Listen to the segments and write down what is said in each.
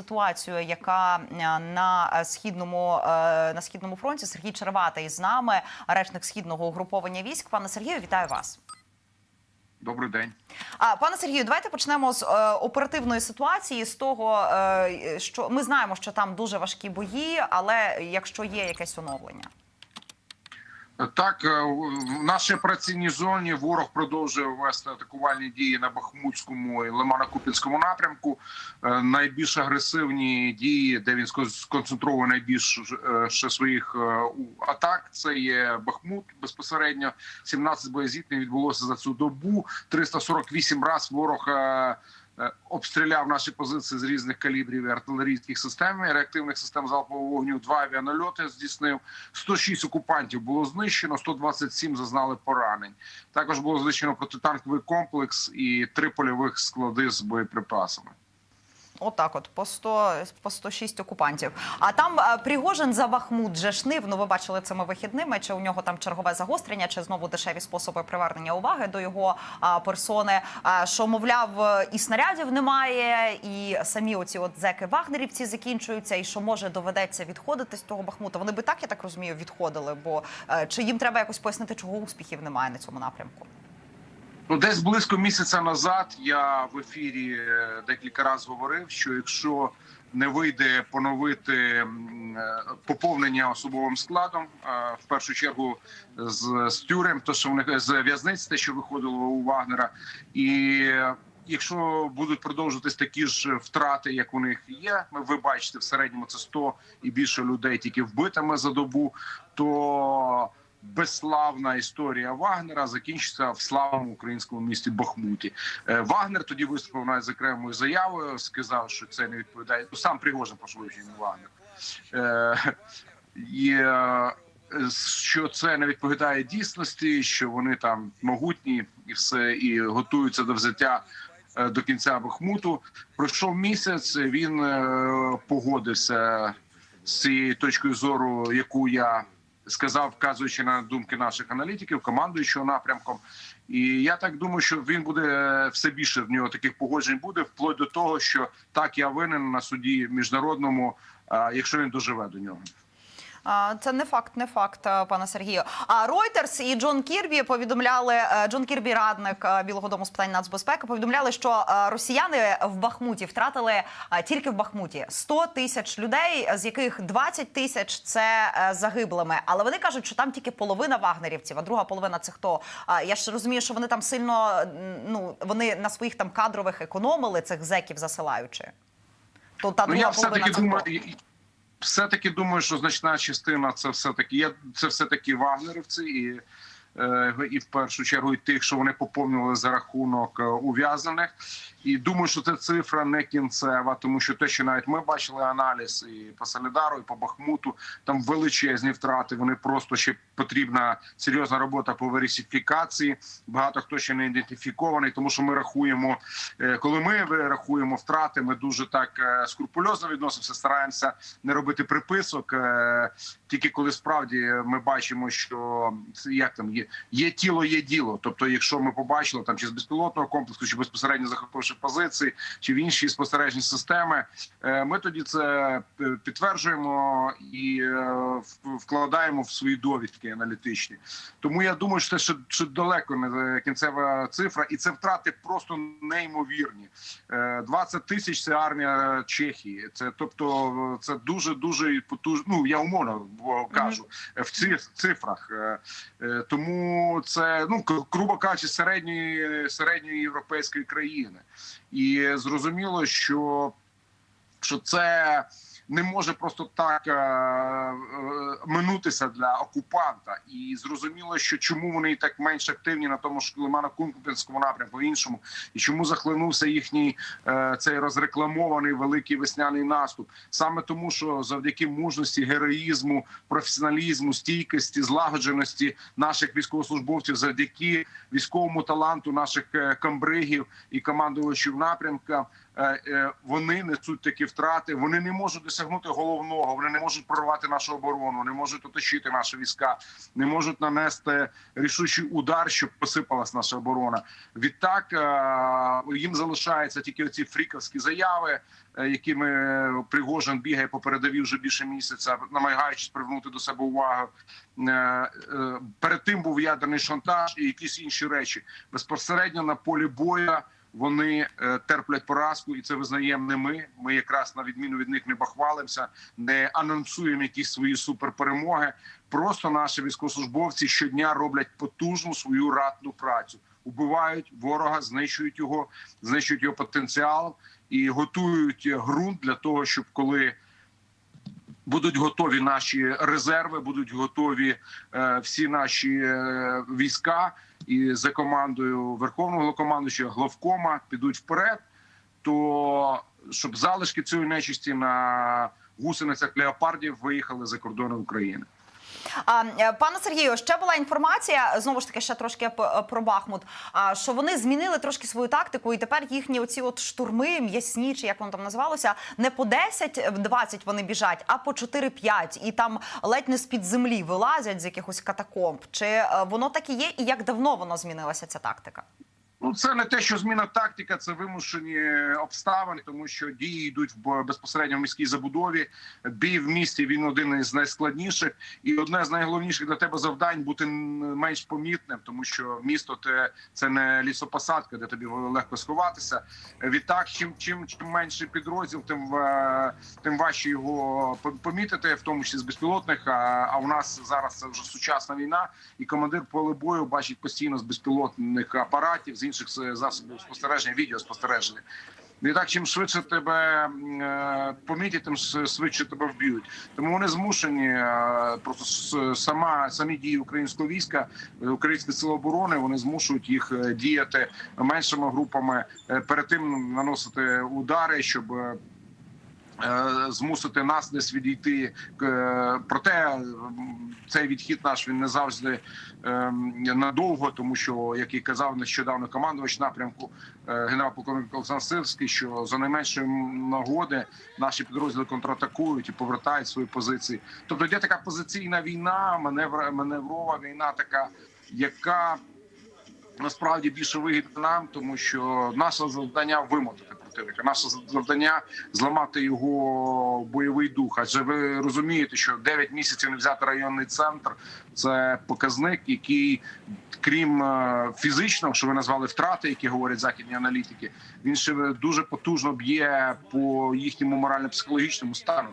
ситуацію, яка е, на східному е, на східному фронті Сергій Черватий з нами, речник східного угруповання військ. Пане Сергію, вітаю вас. Добрий день. А пане Сергію, давайте почнемо з е, оперативної ситуації. З того, е, що ми знаємо, що там дуже важкі бої, але якщо є якесь оновлення. Так, е, в нашій операційній зоні ворог продовжує вести атакувальні дії на Бахмутському і Лимано-Купінському напрямку. Е, Найбільш агресивні дії, де він скон- сконцентровує найбільше своїх е, атак. Це є Бахмут безпосередньо. 17 боєзітнень відбулося за цю добу. 348 раз ворог. Е, Обстріляв наші позиції з різних калібрів артилерійських систем, і реактивних систем залпового вогню. Два авіанальоти здійснив. 106 окупантів було знищено, 127 зазнали поранень. Також було знищено протитанковий комплекс і три польових склади з боєприпасами. Отак, от по 100, по 106 окупантів. А там е, Пригожин за Бахмут же шнив. Ну, ви бачили цими вихідними. Чи у нього там чергове загострення, чи знову дешеві способи привернення уваги до його а, персони? А, що мовляв, е, і снарядів немає, і самі оці от зеки вагнерівці закінчуються, і що може доведеться відходити з того Бахмута. Вони би так, я так розумію, відходили. Бо е, чи їм треба якось пояснити, чого успіхів немає на цьому напрямку? Ну, десь близько місяця назад я в ефірі е, декілька разів говорив, що якщо не вийде поновити е, поповнення особовим складом, в першу чергу з, з тюрем, то що в них з в'язниць, те, що виходило у Вагнера, і е, якщо будуть продовжуватись такі ж втрати, як у них є, ви бачите, в середньому це 100 і більше людей тільки вбитими за добу, то безславна історія Вагнера закінчиться в славному українському місті Бахмуті. Е, Вагнер тоді виступив навіть з окремою заявою, сказав, що це не відповідає. Ну сам Пригожин прошу вибачення, не Вагнер. Е, і, е, що це не відповідає дійсності, що вони там могутні і все, і готуються до взяття до кінця Бахмуту. Пройшов місяць. Він погодився з цією точкою зору, яку я сказав, вказуючи на думки наших аналітиків, командуючого напрямком. І я так думаю, що він буде е, все більше в нього таких погоджень буде, вплоть до того, що так я винен на суді міжнародному, якщо він доживе до нього. Це не факт, не факт, е, пане Сергію. А Reuters і Джон Кірбі повідомляли е, Джон Кірбі, радник е, Білого Дому з питань нацбезпеки, повідомляли, що росіяни в Бахмуті втратили тільки в Бахмуті 100 тисяч людей, з яких 20 тисяч це загиблими. Але вони кажуть, що там тільки половина вагнерівців, а друга половина це хто? Я ж розумію, що вони там сильно ну вони на своїх там кадрових економили цих зеків засилаючи. То та Ну друга я все таки думаю, хто? Все таки думаю, що значна частина це все таки є. Це все таки вагнерівці, і, е, і в першу чергу і тих, що вони поповнювали за рахунок е, ув'язнених. І думаю, що це цифра не кінцева, тому що те, що навіть ми бачили аналіз і по Солідару, і по Бахмуту, там величезні втрати. Вони просто ще потрібна серйозна робота по верифікації. Багато хто ще не ідентифікований, тому що ми рахуємо, е, коли ми рахуємо втрати, ми дуже так е, скрупульозно відносимося, стараємося не робити приписок. е, Тільки коли справді ми бачимо, що як там є, є тіло, є діло. Тобто, якщо ми побачили там чи з безпілотного комплексу, чи безпосередньо захопивши позиції, чи в інші спостережні системи, е, ми тоді це е, підтверджуємо і е, вкладаємо в свої довідки аналітичні. Тому я думаю, що це ще, ще далеко не кінцева цифра, і це втрати просто неймовірні. Е, 20 тисяч це армія Чехії. Це тобто, це дуже дуже потужно. Ну я умовно кажу в цих цифрах. Тому це ну грубо кажучи, середньої середньої європейської країни, і зрозуміло, що, що це. Не може просто так е, е, минутися для окупанта, і зрозуміло, що чому вони так менш активні на тому ж Лимано-Куп'янському напрямку, іншому, і чому захлинувся їхній е, цей розрекламований великий весняний наступ, саме тому, що завдяки мужності, героїзму, професіоналізму, стійкості, злагодженості наших військовослужбовців, завдяки військовому таланту наших е, камбригів і командувачів напрямка, е, е, вони несуть такі втрати. Вони не можуть досягнути головного. Вони не можуть прорвати нашу оборону, не можуть оточити наші війська, не можуть нанести рішучий удар, щоб посипалась наша оборона. Відтак е, їм залишаються тільки оці фріковські заяви, е, якими Пригожин бігає по передовій вже більше місяця, намагаючись привернути до себе увагу. Е, Перед тим був ядерний шантаж і якісь інші речі. Безпосередньо на полі бою вони е, терплять поразку, і це визнаємо не ми. Ми якраз на відміну від них не бахвалимося, не анонсуємо якісь свої суперперемоги. Просто наші військовослужбовці щодня роблять потужну свою ратну працю. Убивають ворога, знищують його, знищують його потенціал і готують ґрунт для того, щоб коли будуть готові наші резерви, будуть готові е, всі наші е, війська, і за командою верховного Головнокомандуючого, главкома підуть вперед. То щоб залишки цієї нечисті на гусеницях леопардів виїхали за кордони України. Е, пане Сергію, ще була інформація знову ж таки ще трошки про Бахмут. А що вони змінили трошки свою тактику, і тепер їхні оці от штурми м'ясні, чи як воно там називалося, не по 10-20 вони біжать, а по 4-5. І там ледь не з під землі вилазять з якихось катакомб. Чи е, воно так і є, і як давно воно змінилася ця тактика? Ну, це не те, що зміна тактика, це вимушені обставини, тому що дії йдуть в безпосередньо в міській забудові. Бій в місті він один із найскладніших, і одне з найголовніших для тебе завдань бути менш помітним, тому що місто те це не лісопосадка, де тобі легко сховатися. Відтак, чим чим чим менший підрозділ, тим тим важче його помітити, в тому числі з безпілотних. А, а у нас зараз це вже сучасна війна, і командир поле бою бачить постійно з безпілотних апаратів, з інших засобів спостереження, відеоспостереження. І так, чим швидше тебе е, помітять, тим швидше тебе вб'ють. Тому вони змушені е, просто сама самі дії українського війська, е, українські сили оборони, вони змушують їх діяти меншими групами, перед тим наносити удари, щоб. Е, е, Змусити нас десь відійти Е, проте цей відхід наш він не завжди ем, надовго, тому що як і казав нещодавно командувач напрямку е, генерал-полковник Олександр Сирський, що за найменшої нагоди наші підрозділи контратакують і повертають свої позиції. Тобто йде така позиційна війна, маневр, маневрова війна, така яка насправді більше вигідна нам, тому що наше завдання вимотати противника. Наше завдання зламати його бойовий дух. Адже ви розумієте, що 9 місяців не взяти районний центр це показник, який, крім е, фізичного, що ви назвали втрати, які говорять західні аналітики, він ще дуже потужно б'є по їхньому морально-психологічному стану.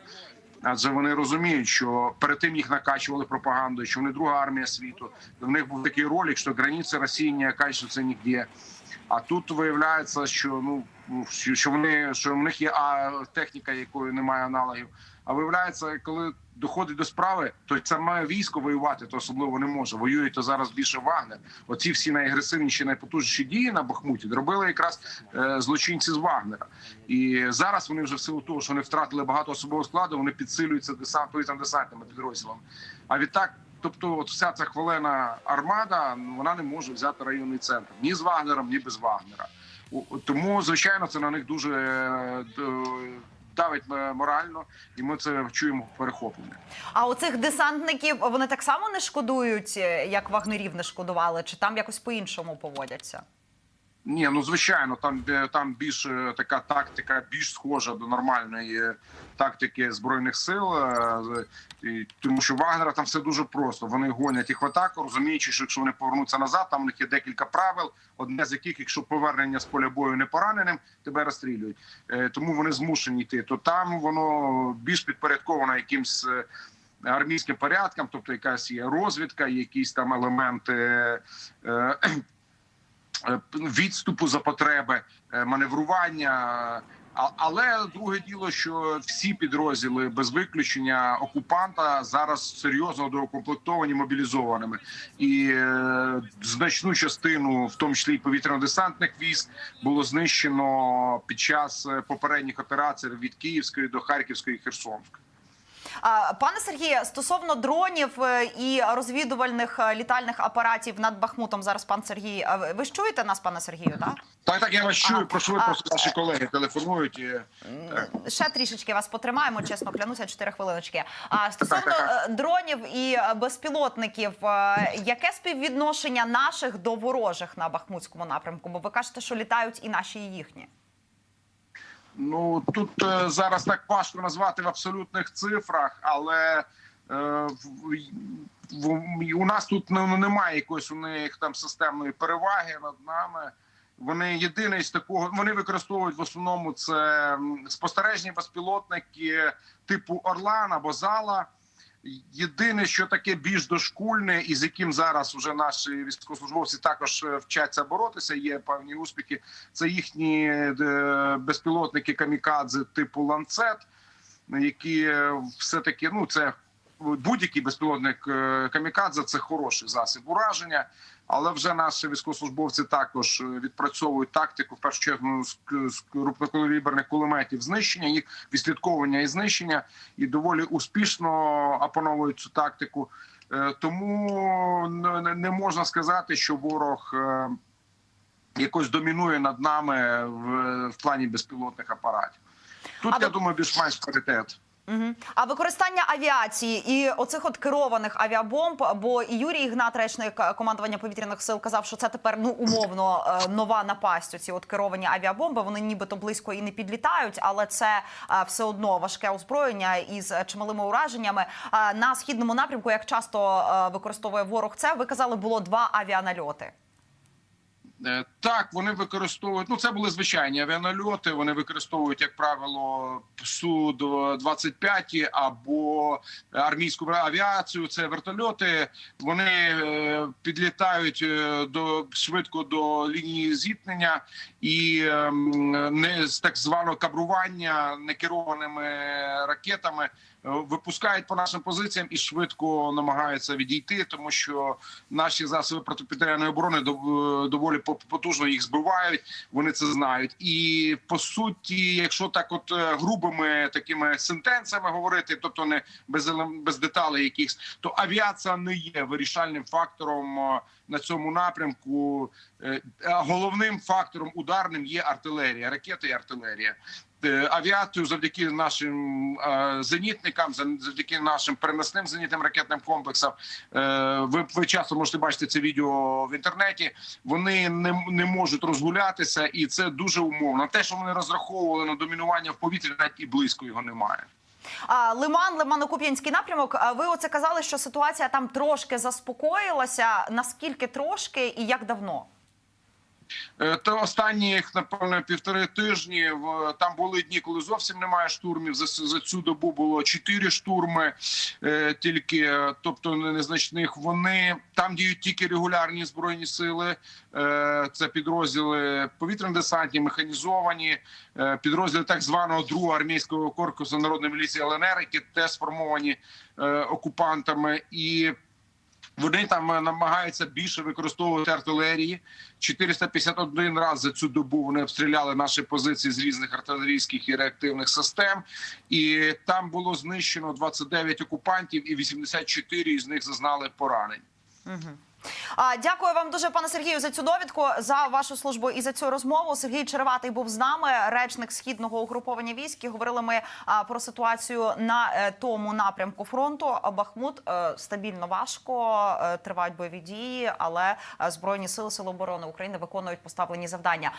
Адже вони розуміють, що перед тим їх накачували пропагандою, що вони друга армія світу. В них був такий ролик, що границі Росії не оканчиваються нігде. А тут виявляється, що ну що вони що в них є техніка, якої немає аналогів. А виявляється, коли доходить до справи, то це має військо воювати, то особливо не може. Воює то зараз більше Вагнер. Оці всі найагресивніші, найпотужніші дії на Бахмуті робили якраз е, злочинці з Вагнера. І зараз вони вже в силу того, що вони втратили багато особового складу, вони підсилюються десант, повітряно десантними підрозділами. А відтак, тобто, от вся ця хвилена армада, вона не може взяти районний центр ні з Вагнером, ні без Вагнера. Тому, звичайно, це на них дуже е, давить е, морально, і ми це чуємо в перехопленні. А оцих десантників вони так само не шкодують, е, як вагнерів не шкодували, чи там якось по-іншому поводяться? Ні, ну звичайно, там там більш е, така тактика, більш схожа до нормальної е, тактики збройних сил, е, і- тому що Вагнера там все дуже просто. Вони гонять їх в атаку, розуміючи, що якщо вони повернуться назад, там у них є декілька правил. Одне з яких, якщо повернення з поля бою не пораненим, тебе розстрілюють. Тому вони змушені йти. То там воно більш підпорядковано якимсь. Армійським порядкам, тобто якась є розвідка, якісь там елементи відступу за потреби, е, маневрування. Але друге діло, що всі підрозділи без виключення окупанта зараз серйозно доукомплектовані мобілізованими, і е, значну частину, в тому числі і повітряно-десантних військ, було знищено під час е, попередніх операцій від Київської до Харківської і Херсонської. Пане Сергію, стосовно дронів е, і розвідувальних е, літальних апаратів над Бахмутом, зараз пан Сергій, ви- ж чуєте нас, пане Сергію? Так Так, так, я вас чую. Ага. Прошу ви просто наші колеги телефонують. І... Ще трішечки вас потримаємо, чесно клянуся, 4 хвилиночки. А стосовно Так, так, е, дронів і е, безпілотників, е, яке співвідношення наших до ворожих на Бахмутському напрямку? Бо ви кажете, що літають і наші, і їхні. Ну тут е, зараз так важко назвати в абсолютних цифрах, але е, у нас тут ну, немає якоїсь у них там системної переваги над нами. Вони єдиний з такого. Вони використовують в основному це спостережні безпілотники типу Орлан або Зала. Єдине, що таке більш дошкульне, і з яким зараз вже наші військовослужбовці також е, вчаться боротися. Є певні успіхи. Це їхні е, безпілотники камікадзе типу ланцет, які е, все таки ну це будь-який безпілотник камікадзе це хороший засіб ураження. Але вже наші військовослужбовці також е, відпрацьовують тактику в першу чергу з, з крупнокаліберних кулеметів знищення їх відслідковування і знищення, і доволі успішно опановують цю тактику. Е, Тому не- не можна сказати, що ворог е, якось домінує над нами в, плані безпілотних апаратів. Тут А я думаю, більш-менш паритет. Угу. А використання авіації і оцих от керованих авіабомб, бо і Юрій Ігнат, речник е, командування повітряних сил, казав, що це тепер ну умовно е, нова напасть. Оці от керовані авіабомби. Вони нібито близько і не підлітають, але це е, все одно важке озброєння із чималими ураженнями. На східному напрямку, як часто використовує ворог, це ви казали, було два авіанальоти. Е, Так, вони використовують. Ну, це були звичайні авіанальоти. Вони використовують, як правило, су 25 або армійську авіацію. Це вертольоти. Вони е, підлітають е, до швидко до лінії зіткнення і ем, не з так званого кабрування некерованими ракетами. Е, Випускають по нашим позиціям і швидко намагаються відійти, тому що наші засоби протиповітряної оборони доволі по- потужно їх збивають. Вони це знають. І по суті, якщо так, от е, грубими такими сентенціями говорити, тобто не без без деталей, якихось, то авіація не є вирішальним фактором е, на цьому напрямку. Е, Головним фактором ударним є артилерія, ракети і артилерія. Е, Авіацію завдяки нашим е, зенітникам, за- завдяки нашим переносним зенітним ракетним комплексам. е, Ви, ви часто можете бачити це відео в інтернеті. Вони не, не можуть розгулятися, і це дуже умовно. Те, що вони розраховували на домінування в повітрі, навіть і близько його немає. А, Лиман, Лимано-Куп'янський напрямок. а Ви оце казали, що ситуація там трошки заспокоїлася. Наскільки трошки і як давно? Е, То останніх, напевно, півтори тижні там були дні, коли зовсім немає штурмів. За, за цю добу було чотири штурми, е, тільки е, тобто незначних. Вони там діють тільки регулярні збройні сили. Це підрозділи повітряно-десантні, механізовані, підрозділи так званого другого армійського корпусу народної міліції ЛНР, які теж сформовані окупантами і. Вони там е, намагаються більше використовувати артилерії. 451 раз за цю добу вони обстріляли наші позиції з різних артилерійських і реактивних систем. І там було знищено 29 окупантів, і 84 із них зазнали поранень. А, дякую вам дуже, пане Сергію, за цю довідку, за вашу службу і за цю розмову. Сергій Череватий був з нами, речник східного угруповання військ. І говорили ми про ситуацію на е, тому напрямку фронту. Бахмут е, стабільно важко, е, тривають бойові дії, але збройні сили Сил оборони України виконують поставлені завдання.